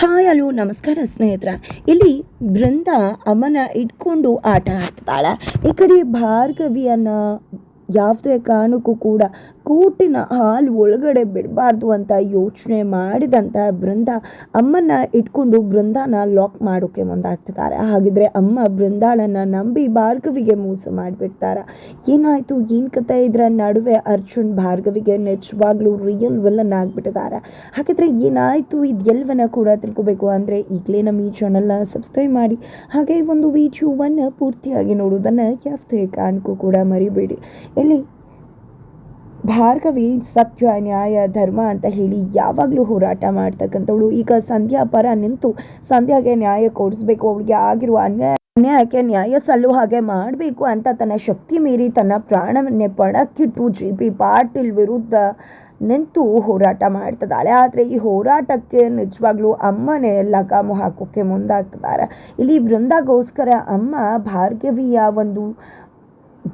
Hi hello, ನಮಸ್ಕಾರ ಸ್ನೇಹಿತರ. ಇಲ್ಲಿ ಬೃಂದ ಅಮ್ಮನ ಇಟ್ಕೊಂಡು ಆಟ ಆಡ್ತಿದ್ದಾಳೆ. ಈ ಕಡೆ ಭಾರ್ಗವಿಯನ್ನ ಯಾವುದೇ ಕಾರಣಕ್ಕೂ ಕೂಡ ಕೂಟಿನ ಹಾಲು ಒಳಗಡೆ ಬಿಡಬಾರ್ದು ಅಂತ ಯೋಚನೆ ಮಾಡಿದಂಥ ಬೃಂದ ಅಮ್ಮನ ಇಟ್ಕೊಂಡು ಬೃಂದಾನ ಲಾಕ್ ಮಾಡೋಕೆ ಮುಂದಾಗ್ತಿದ್ದಾರೆ. ಹಾಗಿದ್ರೆ ಅಮ್ಮ ಬೃಂದಾಳನ್ನ ನಂಬಿ ಭಾರ್ಗವಿಗೆ ಮೋಸ ಮಾಡಿಬಿಡ್ತಾರ? ಏನಾಯ್ತು? ಏನು ಕತೆ ಇದರ ನಡುವೆ ಅರ್ಜುನ್ ಭಾರ್ಗವಿಗೆ ನಿಜವಾಗ್ಲೂ ರಿಯಲ್ ವಿಲನ್ ಆಗಿಬಿಟ್ಟಿದ್ದಾರೆ. ಹಾಗಿದ್ರೆ ಏನಾಯಿತು? ಇದೆಲ್ಲವನ್ನ ಕೂಡ ತಿಳ್ಕೊಬೇಕು ಅಂದರೆ ಈಗಲೇ ನಮ್ಮ ಈ ಚಾನಲ್ನ ಸಬ್ಸ್ಕ್ರೈಬ್ ಮಾಡಿ. ಹಾಗೆ ಒಂದು ವಿಡಿಯೋವನ್ನು ಪೂರ್ತಿಯಾಗಿ ನೋಡೋದನ್ನು ಯಾವುದೇ ಕಾರಣಕ್ಕೂ ಕೂಡ ಮರಿಬೇಡಿ. ಇಲ್ಲಿ ಭಾರ್ಗವಿ ಸತ್ಯ, ನ್ಯಾಯ, ಧರ್ಮ ಅಂತ ಹೇಳಿ ಯಾವಾಗಲೂ ಹೋರಾಟ ಮಾಡ್ತಕ್ಕಂಥವಳು. ಈಗ ಸಂಧ್ಯಾ ಪರ ನಿಂತು ಸಂಧ್ಯಾಗೆ ನ್ಯಾಯ ಕೊಡಿಸ್ಬೇಕು. ಅವಳಿಗೆ ಆಗಿರುವ ಅನ್ಯಾಯ, ಅನ್ಯಾಯಕ್ಕೆ ನ್ಯಾಯ ಸಲ್ಲುವ ಹಾಗೆ ಮಾಡಬೇಕು ಅಂತ ತನ್ನ ಶಕ್ತಿ ಮೀರಿ ತನ್ನ ಪ್ರಾಣವನ್ನೇ ಪಣಕ್ಕಿಟ್ಟು ಜಿ ಪಿ ಪಾಟೀಲ್ ವಿರುದ್ಧ ನಿಂತು ಹೋರಾಟ ಮಾಡ್ತಿದ್ದಾಳೆ. ಆದರೆ ಈ ಹೋರಾಟಕ್ಕೆ ನಿಜವಾಗ್ಲೂ ಅಮ್ಮನೇ ಲಗಾಮು ಹಾಕೋಕ್ಕೆ ಮುಂದಾಗ್ತಿದ್ದಾರೆ. ಇಲ್ಲಿ ಬೃಂದಾಗೋಸ್ಕರ ಅಮ್ಮ ಭಾರ್ಗವಿಯ ಒಂದು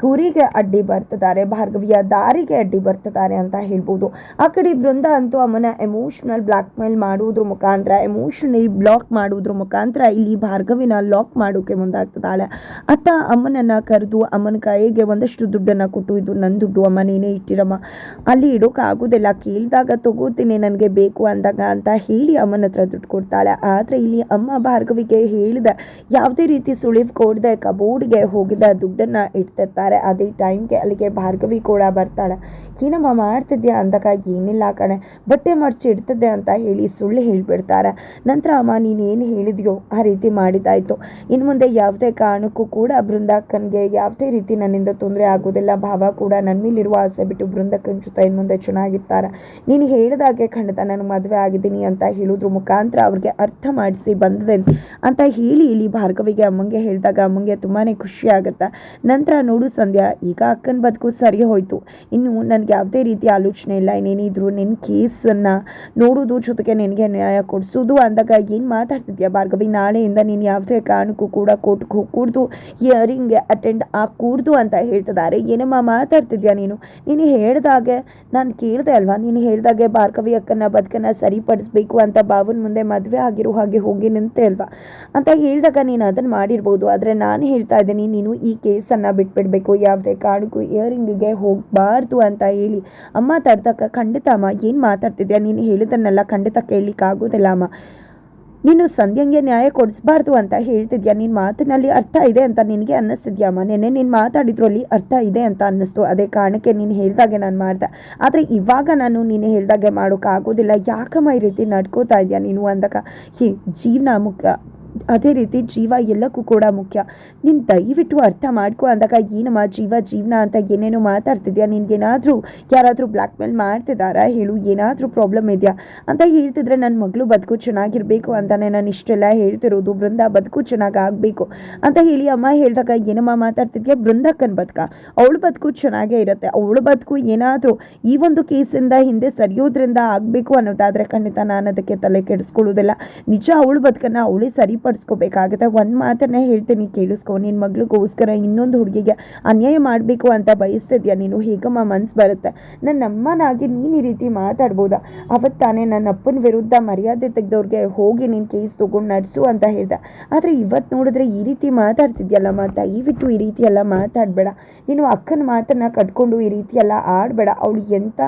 ಗುರಿಗೆ ಅಡ್ಡಿ ಬರ್ತಿದ್ದಾರೆ ಭಾರ್ಗವಿಯ ದಾರಿಗೆ ಅಡ್ಡಿ ಬರ್ತಿದ್ದಾರೆ ಅಂತ ಹೇಳ್ಬೋದು. ಆ ಕಡೆ ಬೃಂದ ಅಂತೂ ಅಮ್ಮನ ಎಮೋಷನಲ್ ಬ್ಲ್ಯಾಕ್ ಮೇಲ್ ಮಾಡುವುದ್ರ ಮುಖಾಂತರ ಎಮೋಷನಲಿ ಬ್ಲಾಕ್ ಮಾಡುವುದ್ರ ಮುಖಾಂತರ ಇಲ್ಲಿ ಭಾರ್ಗವಿನ ಲಾಕ್ ಮಾಡೋಕೆ ಮುಂದಾಗ್ತದಾಳೆ. ಅತ್ತ ಅಮ್ಮನನ್ನ ಕರೆದು ಅಮ್ಮನ ಕೈಗೆ ಒಂದಷ್ಟು ದುಡ್ಡನ್ನು ಕೊಟ್ಟು, ಇದು ನನ್ನ ದುಡ್ಡು ಅಮ್ಮ, ನೀನೇ ಇಟ್ಟಿರಮ್ಮ. ಅಲ್ಲಿ ಇಡೋಕ್ಕಾಗೋದಿಲ್ಲ ಕೇಳಿದಾಗ ತಗೋತೀನಿ, ನನಗೆ ಬೇಕು ಅಂದಾಗ ಅಂತ ಹೇಳಿ ಅಮ್ಮನ ಹತ್ರ ದುಡ್ಡು ಕೊಡ್ತಾಳೆ. ಆದರೆ ಇಲ್ಲಿ ಅಮ್ಮ ಭಾರ್ಗವಿಗೆ ಹೇಳಿದ ಯಾವುದೇ ರೀತಿ ಸುಳಿವು ಕೊಡದೆ ಕಬೋರ್ಡ್ಗೆ ಹೋಗಿದ ದುಡ್ಡನ್ನು ಇಡ್ತಿರ್ತಾರೆ ಅದೇ ಟೈಮ್ಗೆ ಅಲ್ಲಿಗೆ ಭಾರ್ಗವಿ ಕೂಡ ಬರ್ತಾಳೆ. ಏನಮ್ಮ ಮಾಡ್ತಿದ್ಯಾ ಅಂದಾಗ, ಏನಿಲ್ಲ ಕಣೆ, ಬಟ್ಟೆ ಮಡ್ಚಿ ಇಡ್ತಿದ್ದೆ ಅಂತ ಹೇಳಿ ಸುಳ್ಳು ಹೇಳಿಬಿಡ್ತಾರೆ. ನಂತರ, ಅಮ್ಮ ನೀನು ಏನು ಹೇಳಿದ್ಯೋ? ಆ ರೀತಿ ಮಾಡಿದ್ದಾಯಿತು. ಇನ್ನು ಮುಂದೆ ಯಾವುದೇ ಕಾರಣಕ್ಕೂ ಕೂಡ ಬೃಂದಾಕನ್ಗೆ ಯಾವುದೇ ರೀತಿ ನನ್ನಿಂದ ತೊಂದರೆ ಆಗೋದಿಲ್ಲ ಭಾವ ಕೂಡ ನನ್ನ ಮೇಲಿರುವ ಆಸೆ ಬಿಟ್ಟು ಬೃಂದಕ್ಕನ ಜೊತೆ ಇನ್ನು ಮುಂದೆ ಚೆನ್ನಾಗಿರ್ತಾರೆ. ನೀನು ಹೇಳಿದಾಗೆ ಖಂಡಿತ ನಾನು ಮದುವೆ ಆಗಿದ್ದೀನಿ ಅಂತ ಹೇಳೋದ್ರ. ಮುಖಾಂತರ ಅವ್ರಿಗೆ ಅರ್ಥ ಮಾಡಿಸಿ ಬಂದದೆ ಅಂತ ಹೇಳಿ ಇಲ್ಲಿ ಭಾರ್ಗವಿಗೆ ಅಮ್ಮಂಗೆ ಹೇಳಿದಾಗ, ಅಮ್ಮಂಗೆ ತುಂಬಾ ಖುಷಿ ಆಗುತ್ತೆ. ನಂತರ ನೋಡು ಸಂಧ್ಯಾ, ಈಗ ಅಕ್ಕನ ಬದುಕು ಸರಿ ಹೋಯಿತು. ಇನ್ನು ನನಗೆ ಯಾವುದೇ ರೀತಿ ಆಲೋಚನೆ ಇಲ್ಲ. ಇನ್ನೇನಿದ್ರು ನಿನ್ನ ಕೇಸನ್ನು ನೋಡೋದು ಜೊತೆಗೆ ನಿನಗೆ ನ್ಯಾಯ ಕೊಡಿಸೋದು ಅಂದಾಗ ಏನು ಮಾತಾಡ್ತಿದ್ಯಾ ಭಾರ್ಗವಿ? ನಾಳೆಯಿಂದ ನೀನು ಯಾವುದೇ ಕಾರಣಕ್ಕೂ ಕೂಡ ಕೋರ್ಟ್ಗೆ ಹೋಗ್ಕೂಡ್ದು ಇಯರಿಂಗ್ ಅಟೆಂಡ್ ಆಗಕೂಡ್ದು ಅಂತ ಹೇಳ್ತಿದ್ದಾರೆ. ಏನಮ್ಮ ಮಾತಾಡ್ತಿದ್ಯಾ ನೀನು? ನೀನು ಹೇಳ್ದಾಗೆ ನಾನು ಕೇಳಿದೆ ಅಲ್ವಾ? ನೀನು ಹೇಳ್ದಾಗೆ ಭಾರ್ಗವಿ ಅಕ್ಕನ ಬದುಕನ್ನು ಸರಿಪಡಿಸ್ಬೇಕು ಅಂತ ಬಾವನ ಮುಂದೆ ಮದುವೆ ಆಗಿರೋ ಹಾಗೆ ಹೋಗಿ ನಿಂತೆ ಅಲ್ವಾ? ಅಂತ ಹೇಳಿದಾಗ ನೀನು ಅದನ್ನು ಮಾಡಿರ್ಬೋದು. ಆದರೆ ನಾನು ಹೇಳ್ತಾ ಇದ್ದೀನಿ, ನೀನು ಈ ಕೇಸನ್ನು ಬಿಟ್ಬಿಡ್ಬೇಕು. ಯಾವುದೇ ಕಾರಣಕ್ಕೂ ಇಯರಿಂಗಿಗೆ ಹೋಗಬಾರ್ದು ಅಂತ ಹೇಳಿ ಅಮ್ಮ ತರ್ದಕ್ಕ ಖಂಡಿತ ಅಮ್ಮ, ಏನು ಮಾತಾಡ್ತಿದ್ಯಾ? ನೀನು ಹೇಳಿದ್ದನ್ನೆಲ್ಲ ಖಂಡಿತ ಕೇಳಲಿಕ್ಕಾಗೋದಿಲ್ಲ ಅಮ್ಮ. ನೀನು ಸಂಧ್ಯಂಗೆ ನ್ಯಾಯ ಕೊಡಿಸ್ಬಾರ್ದು ಅಂತ ಹೇಳ್ತಿದ್ಯಾ? ನಿನ್ನ ಮಾತಿನಲ್ಲಿ ಅರ್ಥ ಇದೆ ಅಂತ ನಿನಗೆ ಅನ್ನಿಸ್ತಿದ್ಯಾ ಅಮ್ಮ? ನೆನ್ನೆ ನೀನು ಮಾತಾಡಿದ್ರಲ್ಲಿ ಅರ್ಥ ಇದೆ ಅಂತ ಅನ್ನಿಸ್ತು. ಅದೇ ಕಾರಣಕ್ಕೆ ನೀನು ಹೇಳಿದಾಗೆ ನಾನು ಮಾಡ್ದೆ. ಆದರೆ ಇವಾಗ ನಾನು ನೀನು ಹೇಳಿದಾಗೆ ಮಾಡೋಕ್ಕಾಗೋದಿಲ್ಲ. ಯಾಕಮ್ಮ ಈ ರೀತಿ ನಡ್ಕೋತಾ ಇದೆಯಾ ನೀನು ಅಂದಾಗ? ಹೇ, ಜೀವನ ಮುಖ್ಯ. ಅದೇ ರೀತಿ ಜೀವ ಎಲ್ಲಕ್ಕೂ ಕೂಡ ಮುಖ್ಯ. ನೀನು ದಯವಿಟ್ಟು ಅರ್ಥ ಮಾಡ್ಕೊ ಅಂದಾಗ ಏನಮ್ಮ ಜೀವ ಜೀವನ ಅಂತ ಏನೇನೋ ಮಾತಾಡ್ತಿದ್ಯಾ? ನಿನ್ಗೇನಾದರೂ ಯಾರಾದರೂ ಬ್ಲ್ಯಾಕ್ ಮೇಲ್ ಮಾಡ್ತಿದ್ದಾರಾ ಹೇಳು, ಏನಾದರೂ ಪ್ರಾಬ್ಲಮ್ ಇದೆಯಾ? ಅಂತ ಹೇಳ್ತಿದ್ರೆ ನನ್ನ ಮಗಳು ಬದುಕು ಚೆನ್ನಾಗಿರಬೇಕು ಅಂತಾನೆ ನಾನು ಇಷ್ಟೆಲ್ಲ ಹೇಳ್ತಿರೋದು. ಬೃಂದ ಬದುಕು ಚೆನ್ನಾಗಿ ಆಗಬೇಕು ಅಂತ ಹೇಳಿ ಅಮ್ಮ ಹೇಳಿದಾಗ, ಏನಮ್ಮ ಮಾತಾಡ್ತಿದ್ಯಾ? ಬೃಂದಕ್ಕನ ಬದುಕ. ಅವಳು ಬದುಕು ಚೆನ್ನಾಗೇ ಇರುತ್ತೆ. ಅವಳು ಬದುಕು ಏನಾದರೂ ಈ ಒಂದು ಕೇಸಿಂದ ಹಿಂದೆ ಸರಿಯೋದ್ರಿಂದ ಆಗಬೇಕು ಅನ್ನೋದಾದರೆ ಖಂಡಿತ ನಾನು ಅದಕ್ಕೆ ತಲೆ ಕೆಡಿಸ್ಕೊಳ್ಳೋದಿಲ್ಲ ನಿಜ ಅವಳ ಬದುಕನ್ನು ಅವಳೇ ಸರಿಪಡಿಸ್ಕೋಬೇಕಾಗುತ್ತೆ ಒಂದು ಮಾತನ್ನ ಹೇಳ್ತೀನಿ, ಕೇಳಿಸ್ಕೊ. ನಿನ್ನ ಮಗಳಿಗೋಸ್ಕರ ಇನ್ನೊಂದು ಹುಡುಗಿಗೆ ಅನ್ಯಾಯ ಮಾಡಬೇಕು ಅಂತ ಬಯಸ್ತಿದ್ಯಾ? ನೀನು ಹೇಗಮ್ಮ ಮನ್ಸು ಬರುತ್ತೆ? ನನ್ನ ಅಮ್ಮನಾಗಿ ನೀನು ಈ ರೀತಿ ಮಾತಾಡ್ಬೋದಾ? ಅವತ್ತು ನನ್ನ ಅಪ್ಪನ ವಿರುದ್ಧ ಮರ್ಯಾದೆ ತೆಗೆದವ್ರಿಗೆ ಹೋಗಿ ನೀನು ಕೇಸ್ ತೊಗೊಂಡು ನಡೆಸು ಅಂತ ಹೇಳ್ದೆ. ಆದರೆ ಇವತ್ತು ನೋಡಿದ್ರೆ ಈ ರೀತಿ ಮಾತಾಡ್ತಿದ್ಯಲ್ಲಮ್ಮ? ದಯವಿಟ್ಟು ಈ ರೀತಿ ಎಲ್ಲ ಮಾತಾಡಬೇಡ. ನೀನು ಅಕ್ಕನ ಮಾತನ್ನು ಕಟ್ಕೊಂಡು ಈ ರೀತಿ ಎಲ್ಲ ಆಡಬೇಡ. ಅವಳು ಎಂಥ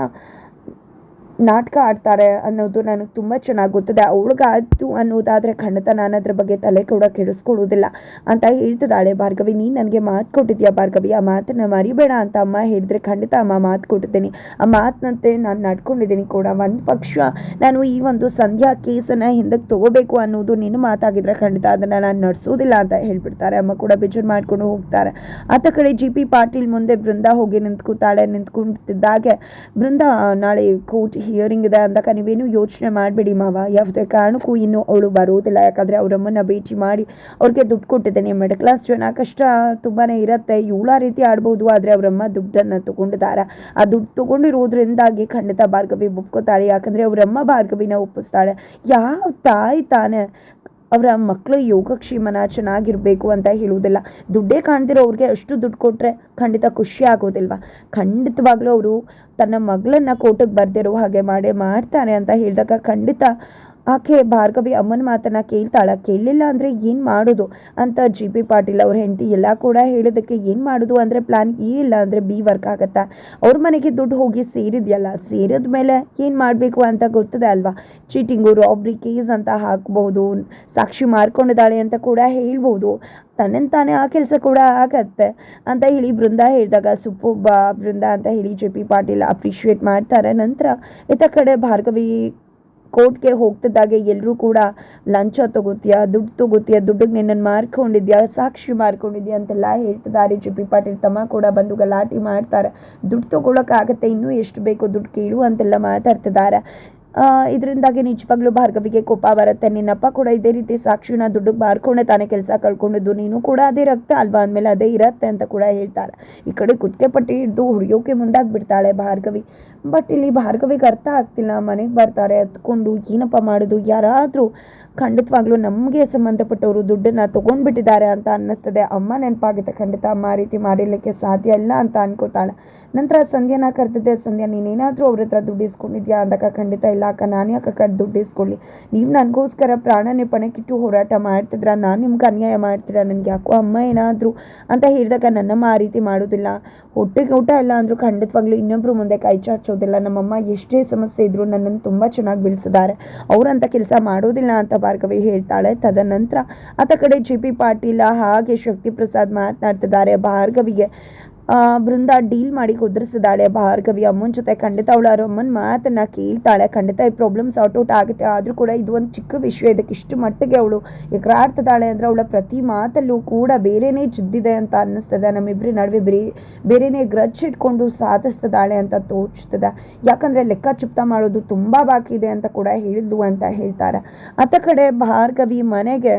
ನಾಟಕ ಆಡ್ತಾರೆ ಅನ್ನೋದು ನನಗೆ ತುಂಬ ಚೆನ್ನಾಗಿ ಗೊತ್ತದೆ. ಅವಳಿಗಾಯ್ತು ಅನ್ನೋದಾದರೆ ಖಂಡಿತ ನಾನು ಅದ್ರ ಬಗ್ಗೆ ತಲೆ ಕೂಡ ಕೆಡಿಸ್ಕೊಳ್ಳೋದಿಲ್ಲ ಅಂತ ಹೇಳ್ತಿದ್ದಾಳೆ ಭಾರ್ಗವಿ. ನೀನು ನನಗೆ ಮಾತು ಕೊಟ್ಟಿದ್ಯಾ ಭಾರ್ಗವಿ? ಆ ಮಾತನ್ನು ಮರಿಬೇಡ ಅಂತ ಅಮ್ಮ ಹೇಳಿದ್ರೆ ಖಂಡಿತ ಅಮ್ಮ ಮಾತು ಕೊಟ್ಟಿದ್ದೀನಿ. ಆ ಮಾತಿನಂತೆ ನಾನು ನಡ್ಕೊಂಡಿದ್ದೀನಿ ಕೂಡ. ಒಂದು ಪಕ್ಷ ನಾನು ಈ ಒಂದು ಸಂಧ್ಯಾ ಕೇಸನ್ನು ಹಿಂದಕ್ಕೆ ತಗೋಬೇಕು ಅನ್ನೋದು ನಿನ್ನ ಮಾತಾಗಿದ್ರೆ ಖಂಡಿತ ಅದನ್ನು ನಾನು ನಡೆಸೋದಿಲ್ಲ ಅಂತ ಹೇಳ್ಬಿಡ್ತಾರೆ. ಅಮ್ಮ ಕೂಡ ಬೇಜಾರು ಮಾಡ್ಕೊಂಡು ಹೋಗ್ತಾರೆ. ಆತ ಕಡೆ ಜಿ ಪಿ ಪಾಟೀಲ್ ಮುಂದೆ ಬೃಂದ ಹೋಗಿ ನಿಂತ್ಕೊತಾಳೆ, ನಿಂತ್ಕೊಂಡಿದ್ದಾಗೆ ಬೃಂದ ನಾಳೆ ಕೋರ್ಟ್ ಹಿಯರಿಂಗ್ ಇದೆ ಅಂದಾಗ ನೀವೇನು ಯೋಚನೆ ಮಾಡಬೇಡಿ ಮಾವ. ಯಾವುದೇ ಕಾರಣಕ್ಕೂ ಇನ್ನೂ ಅವಳು ಬರೋದಿಲ್ಲ ಯಾಕಂದರೆ ಅವರಮ್ಮನ ಭೇಟಿ ಮಾಡಿ ಅವ್ರಿಗೆ ದುಡ್ಡು ಕೊಟ್ಟಿದ್ದೇನೆ. ಮಿಡಲ್ ಕ್ಲಾಸ್ ಜನ ಕಷ್ಟ ತುಂಬಾ ಇರುತ್ತೆ. ಇವಳ ರೀತಿ ಆಡ್ಬೋದು, ಆದರೆ ಅವರಮ್ಮ ದುಡ್ಡನ್ನು ತೊಗೊಂಡಿದ್ದಾರೆ. ಆ ದುಡ್ಡು ತೊಗೊಂಡಿರೋದ್ರಿಂದಾಗಿ ಖಂಡಿತ ಭಾರ್ಗವಿ ಒಪ್ಕೋತಾಳೆ ಯಾಕಂದರೆ ಅವರಮ್ಮ ಭಾರ್ಗವಿನ ಒಪ್ಪಿಸ್ತಾಳೆ. ಯಾವ ತಾಯಿ ತಾನೇ? ಅವರ ಮಕ್ಕಳು ಯೋಗಕ್ಷೇಮನ ಚೆನ್ನಾಗಿರಬೇಕು ಅಂತ ಹೇಳುವುದಿಲ್ಲ. ದುಡ್ಡೇ ಕಾಣ್ತಿರೋ ಅವ್ರಿಗೆ ಅಷ್ಟು ದುಡ್ಡು ಕೊಟ್ಟರೆ ಖಂಡಿತ ಖುಷಿ ಆಗೋದಿಲ್ವಾ? ಖಂಡಿತವಾಗ್ಲೂ ಅವರು ತನ್ನ ಮಗಳನ್ನು ಕೋಟಕ್ಕೆ ಬರ್ದಿರೋ ಹಾಗೆ ಮಾಡೇ ಮಾಡ್ತಾರೆ ಅಂತ ಹೇಳಿದಾಗ ಖಂಡಿತ ಆಕೆ ಭಾರ್ಗವಿ ಅಮ್ಮನ ಮಾತನ್ನ ಕೇಳ್ತಾಳ. ಕೇಳಲಿಲ್ಲ ಅಂದರೆ ಏನು ಮಾಡೋದು? ಅಂತ ಜಿ ಪಿ ಪಾಟೀಲ್ ಅವ್ರ ಹೆಂಡತಿ ಎಲ್ಲ ಕೂಡ ಹೇಳೋದಕ್ಕೆ ಏನು ಮಾಡೋದು ಅಂದರೆ ಪ್ಲಾನ್ ಎ ಇಲ್ಲ ಅಂದರೆ ಬಿ ವರ್ಕ್ ಆಗುತ್ತಾ? ಅವ್ರ ಮನೆಗೆ ದುಡ್ಡು ಹೋಗಿ ಸೇರಿದ್ಯಲ್ಲ, ಸೇರಿದ ಮೇಲೆ ಏನು ಮಾಡಬೇಕು ಅಂತ ಗೊತ್ತದೆ ಅಲ್ವಾ? ಚೀಟಿಂಗು ರಾಬ್ರಿ ಕೇಸ್ ಅಂತ ಹಾಕಬಹುದು, ಸಾಕ್ಷಿ ಮಾರ್ಕೊಂಡಿದ್ದಾಳೆ ಅಂತ ಕೂಡ ಹೇಳ್ಬೋದು ತನ್ನ ತಾನೇ ಆ ಕೆಲಸ ಕೂಡ ಆಗತ್ತೆ ಅಂತ ಹೇಳಿ ಬೃಂದ ಹೇಳಿದಾಗ ಸುಪ್ಪೊಬ್ಬ ಬೃಂದ ಅಂತ ಹೇಳಿ ಜೆ ಪಿ ಪಾಟೀಲ್ ಅಪ್ರಿಷಿಯೇಟ್ ಮಾಡ್ತಾರೆ. ನಂತರ ಇತ್ತ ಕಡೆ ಭಾರ್ಗವಿ ಕೋರ್ಟ್ಗೆ ಹೋಗ್ತಿದ್ದಾಗೆ ಎಲ್ಲರೂ ಕೂಡ ಲಂಚ ತಗೋತೀಯ, ದುಡ್ಡು ತಗೋತೀಯಾ, ದುಡ್ಡಿಗೆ ನಿನ್ನನ್ನು ಮಾರ್ಕೊಂಡಿದ್ಯಾ, ಸಾಕ್ಷಿ ಮಾರ್ಕೊಂಡಿದ್ಯಾ ಅಂತೆಲ್ಲ ಹೇಳ್ತಿದ್ದಾರೆ. ಜೆ ಪಿ ಪಾಟೀಲ್ ತಮ್ಮ ಕೂಡ ಬಂದು ಗಲಾಟೆ ಮಾಡ್ತಾರೆ. ದುಡ್ಡು ತಗೊಳಕ್ಕಾಗತ್ತೆ, ಇನ್ನೂ ಎಷ್ಟು ಬೇಕು ದುಡ್ಡು ಕೇಳು ಅಂತೆಲ್ಲ ಮಾತಾಡ್ತಿದ್ದಾರೆ. ಇದರಿಂದಾಗಿ ನಿಜವಾಗ್ಲೂ ಭಾರ್ಗವಿಗೆ ಕೋಪ ಬರುತ್ತೆ. ನಿನ್ನಪ್ಪ ಕೂಡ ಇದೇ ರೀತಿ ಸಾಕ್ಷಿನ ದುಡ್ಡಿಗೆ ಮಾರ್ಕೊಂಡೆ ತಾನೇ ಕೆಲಸ ಕಳ್ಕೊಂಡಿದ್ದು. ನೀನು ಕೂಡ ಅದೇ ರಕ್ತ ಅಲ್ವಾ? ಅಂದಮೇಲೆ ಅದೇ ಇರತ್ತೆ ಅಂತ ಕೂಡ ಹೇಳ್ತಾರೆ. ಈ ಕಡೆ ಕುತ್ತಿಗೆ ಪಟ್ಟಿ ಹಿಡಿದು ಹುಡುಗೋಕೆ ಮುಂದಾಗ್ಬಿಡ್ತಾಳೆ ಭಾರ್ಗವಿ. ಬಟ್ ಇಲ್ಲಿ ಭಾರ್ಗವಿಗೆ ಅರ್ಥ ಆಗ್ತಿಲ್ಲ. ಮನೆಗೆ ಬರ್ತಾರೆ ಹತ್ಕೊಂಡು ಏನಪ್ಪ ಮಾಡೋದು? ಯಾರಾದರೂ ಖಂಡಿತವಾಗ್ಲೂ ನಮಗೆ ಸಂಬಂಧಪಟ್ಟವರು ದುಡ್ಡನ್ನು ತೊಗೊಂಡ್ಬಿಟ್ಟಿದ್ದಾರೆ ಅಂತ ಅನ್ನಿಸ್ತದೆ. ಅಮ್ಮ ನೆನಪಾಗುತ್ತೆ, ಖಂಡಿತ ಅಮ್ಮ ಆ ರೀತಿ ಮಾಡಿರಲಿಕ್ಕೆ ಸಾಧ್ಯ ಇಲ್ಲ ಅಂತ ಅನ್ಕೋತಾಳೆ. ನಂತರ ಸಂಧ್ಯಾನ ಕರೆದಿದ್ದೆ, ಸಂಧ್ಯಾ, ನೀನೇನಾದರೂ ಅವ್ರ ಹತ್ರ ದುಡ್ಡು ಇಸ್ಕೊಂಡಿದ್ಯಾ ಅಂದಾಗ, ಖಂಡಿತ ಇಲ್ಲ ಅಕ್ಕ, ನಾನು ಯಾಕೆ ಅಕ್ಕ ದುಡ್ಡು ಇಸ್ಕೊಳ್ಳಿ. ನೀವು ನನಗೋಸ್ಕರ ಪ್ರಾಣನೇ ಪಣಕ್ಕಿಟ್ಟು ಹೋರಾಟ ಮಾಡ್ತಿದ್ರ? ನಾನು ನಿಮ್ಗೆ ಅನ್ಯಾಯ ಮಾಡ್ತೀರಾ? ನನಗೆ ಯಾಕೋ ಅಮ್ಮ ಏನಾದರೂ ಅಂತ ಹೇಳಿದಾಗ ನನ್ನಮ್ಮ ಆ ರೀತಿ ಮಾಡೋದಿಲ್ಲ. ಹೊಟ್ಟೆಗೆ ಊಟ ಇಲ್ಲ ಅಂದರೂ ಖಂಡಿತವಾಗ್ಲೂ ಇನ್ನೊಬ್ಬರು ಮುಂದೆ ಕೈ ಚಾಚೋದಿಲ್ಲ ನಮ್ಮಮ್ಮ ಎಷ್ಟೇ ಸಮಸ್ಯೆ ಇದ್ದರೂ ನನ್ನನ್ನು ತುಂಬ ಚೆನ್ನಾಗಿ ಬೆಳೆಸಿದ್ದಾರೆ. ಅವರಂಥ ಕೆಲಸ ಮಾಡೋದಿಲ್ಲ ಅಂತ ಭಾರ್ಗವಿ ಹೇಳ್ತಾಳೆ. ತದನಂತರ ಆತ ಕಡೆ ಜಿ ಪಿ ಪಾಟೀಲ ಹಾಗೆ ಶಕ್ತಿ ಪ್ರಸಾದ್ ಮಾತನಾಡ್ತಿದ್ದಾರೆ. ಭಾರ್ಗವಿಗೆ ಬೃಂದ ಡೀಲ್ ಮಾಡಿ ಕುದುರಿಸಿದಾಳೆ ಭಾರ್ಗವಿ ಅಮ್ಮನ ಜೊತೆ ಖಂಡಿತ ಅವಳು ಅವ್ರ ಅಮ್ಮನ ಮಾತನ್ನು ಕೇಳ್ತಾಳೆ. ಖಂಡಿತ ಈ ಪ್ರಾಬ್ಲಮ್ ಸಾರ್ಟ್ ಔಟ್ ಆಗುತ್ತೆ. ಆದರೂ ಕೂಡ ಇದು ಒಂದು ಚಿಕ್ಕ ವಿಷಯ. ಇದಕ್ಕೆ ಇಷ್ಟು ಮಟ್ಟಿಗೆ ಅವಳು ಎಕರಾಡ್ತಿದ್ದಾಳೆ ಅಂದರೆ ಅವಳ ಪ್ರತಿ ಮಾತಲ್ಲೂ ಕೂಡ ಬೇರೆನೇ ಜಿದ್ದಿದೆ ಅಂತ ಅನ್ನಿಸ್ತದೆ. ನಮ್ಮಿಬ್ಬರ ನಡುವೆ ಬೇರೆ, ಬೇರೆನೇ ಗ್ರಜ್ ಇಟ್ಕೊಂಡು ಸಾಧಿಸ್ತಿದ್ದಾಳೆ ಅಂತ ತೋರಿಸ್ತದೆ ಯಾಕಂದರೆ ಲೆಕ್ಕ ಚುಪ್ತ ಮಾಡೋದು ತುಂಬ ಬಾಕಿ ಇದೆ ಅಂತ ಕೂಡ ಹೇಳಿದ್ಲು ಅಂತ ಹೇಳ್ತಾರೆ. ಅತ್ತ ಕಡೆ ಭಾರ್ಗವಿ ಮನೆಗೆ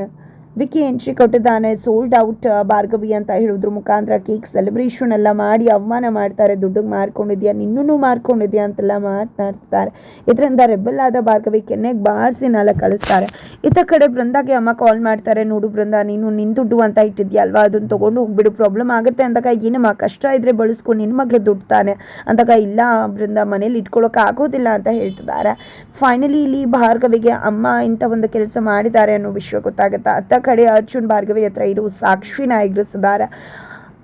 ವಿಕಿ ಎಂಟ್ರಿ ಕೊಟ್ಟಿದ್ದಾನೆ. ಸೋಲ್ಡ್ ಔಟ್ ಭಾರ್ಗವಿ ಅಂತ ಹೇಳಿದ್ರು. ಮುಖಾಂತರ ಕೇಕ್ ಸೆಲೆಬ್ರೇಷನ್ ಎಲ್ಲ ಮಾಡಿ ಅವಮಾನ ಮಾಡ್ತಾರೆ. ದುಡ್ಡಿಗೆ ಮಾರ್ಕೊಂಡಿದ್ಯಾ? ನಿನ್ನೂ ಮಾರ್ಕೊಂಡಿದ್ಯಾ? ಅಂತೆಲ್ಲ ಮಾತನಾಡ್ತಾರೆ ಇದರಿಂದ ರೆಬಲ್ ಆದ ಭಾರ್ಗವಿ ಕೆನ್ನೆಗೆ ಬಾರಿಸಿ ಕಳಿಸ್ತಾರೆ. ಇತ್ತ ಕಡೆ ಬೃಂದಾಗೆ ಅಮ್ಮ ಕಾಲ್ ಮಾಡ್ತಾರೆ. ನೋಡು ಬೃಂದ, ನೀನು ನಿನ್ನ ದುಡ್ಡು ಅಂತ ಇಟ್ಟಿದ್ಯಾ ಅಲ್ವಾ ಅದನ್ನು ತೊಗೊಂಡು ಹೋಗ್ಬಿಡು. ಪ್ರಾಬ್ಲಮ್ ಆಗುತ್ತೆ ಅಂದಾಗ ಏನಮ್ಮ ಕಷ್ಟ ಇದ್ರೆ ಬಳಸ್ಕೊ ನಿನ್ನ ಮಗಳು ದುಡ್ಡು ತಾನೆ ಅಂದಾಗ ಇಲ್ಲ ಬೃಂದ, ಮನೇಲಿ ಇಟ್ಕೊಳ್ಳೋಕೆ ಆಗೋದಿಲ್ಲ ಅಂತ ಹೇಳ್ತಿದ್ದಾರೆ. ಫೈನಲಿ ಇಲ್ಲಿ ಭಾರ್ಗವಿಗೆ ಅಮ್ಮ ಇಂಥ ಒಂದು ಕೆಲಸ ಮಾಡಿದ್ದಾರೆ ಅನ್ನೋ ವಿಷಯ ಗೊತ್ತಾಗುತ್ತೆ? ಅತ್ತ ಕಡೆ ಅರ್ಜುನ್ ಭಾರ್ಗವಿ ಹತ್ರ ಇರೋ ಸಾಕ್ಷಿ ನಾಯಕರು ಸದಾರ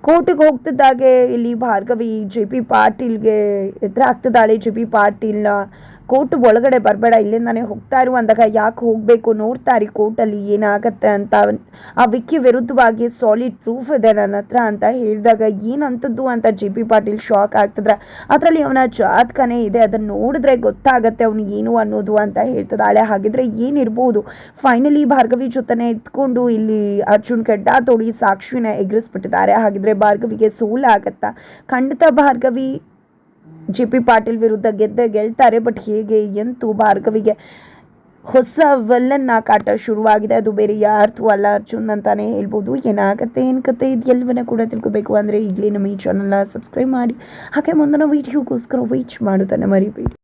ಕೋರ್ಟಿಗೆ ಹೋಗ್ತಿದ್ದಾಗೆ ಇಲ್ಲಿ ಭಾರ್ಗವಿ, ಜೆ ಪಿ ಪಾಟೀಲ್ಗೆ ಎದುರಾಗ್ತಿದ್ದಾಳೆ, ಜೆ ಪಿ ಪಾಟೀಲ್ನ ಕೋರ್ಟ್ ಒಳಗಡೆ ಬರಬೇಡ, ಇಲ್ಲಿಂದಾನೆ ಹೋಗ್ತಾ ಇರು ಅಂದಾಗ ಯಾಕೆ ಹೋಗಬೇಕು? ನೋಡ್ತಾರಿ ಕೋರ್ಟಲ್ಲಿ ಏನಾಗತ್ತೆ ಅಂತ ಆ ವಿಕ್ಕಿ ವಿರುದ್ಧವಾಗಿ ಸಾಲಿಡ್ ಪ್ರೂಫ್ ಇದೆ ನನ್ನ ಹತ್ರ ಅಂತ ಹೇಳಿದಾಗ ಏನಂತದ್ದು ಅಂತ ಜೆ ಪಿ ಪಾಟೀಲ್ ಶಾಕ್ ಆಗ್ತಿದ್ರೆ? ಅದರಲ್ಲಿ ಅವನ ಜಾತಕನೇ ಇದೆ ಅದನ್ನು ನೋಡಿದ್ರೆ ಗೊತ್ತಾಗತ್ತೆ ಅವನು ಏನು ಅನ್ನೋದು ಅಂತ ಹೇಳ್ತದಾಳೆ ಹಾಗಿದ್ರೆ ಏನಿರ್ಬೋದು? ಫೈನಲಿ ಭಾರ್ಗವಿ ಜೊತೆನೆ ಇದ್ಕೊಂಡು ಇಲ್ಲಿ ಅರ್ಜುನ್ ಕೆಡ್ಡ ತೋಡಿ ಸಾಕ್ಷಿನ ಎಗ್ರಿಸ್ಬಿಟ್ಟಿದ್ದಾರೆ. ಹಾಗಿದ್ರೆ ಭಾರ್ಗವಿಗೆ ಸೋಲಾಗತ್ತಾ? ಖಂಡಿತ ಭಾರ್ಗವಿ ಜಿ ಪಿ ಪಾಟೀಲ್ ವಿರುದ್ಧ ಗೆದ್ದ ಗೆಲ್ತಾರೆ, ಬಟ್ ಹೇಗೆ ಎಂತೂ ಭಾರ್ಗವಿಗೆ ಹೊಸ ವಲ್ಲನ್ನ ಕಾಟ ಶುರುವಾಗಿದೆ. ಅದು ಬೇರೆ ಯಾರ್ದು ಅಲ್ಲ ಅರ್ಜುನ್ ಅಂತಾನೆ ಹೇಳ್ಬೋದು. ಏನಾಗತ್ತೆ, ಏನು ಕತೆ ಇದು ಎಲ್ಲವನ್ನ ಕೂಡ ತಿಳ್ಕೊಬೇಕು ಅಂದರೆ ಈಗಲೇ ನಮ್ಮ ಈ ಚಾನಲ್ನ ಸಬ್ಸ್ಕ್ರೈಬ್ ಮಾಡಿ. ಹಾಗೆ ಮುಂದಿನ ವೀಡಿಯೋಗೋಸ್ಕರ ವೀಚ್ ಮಾಡೋದನ್ನು ಮರಿಬೇಡಿ.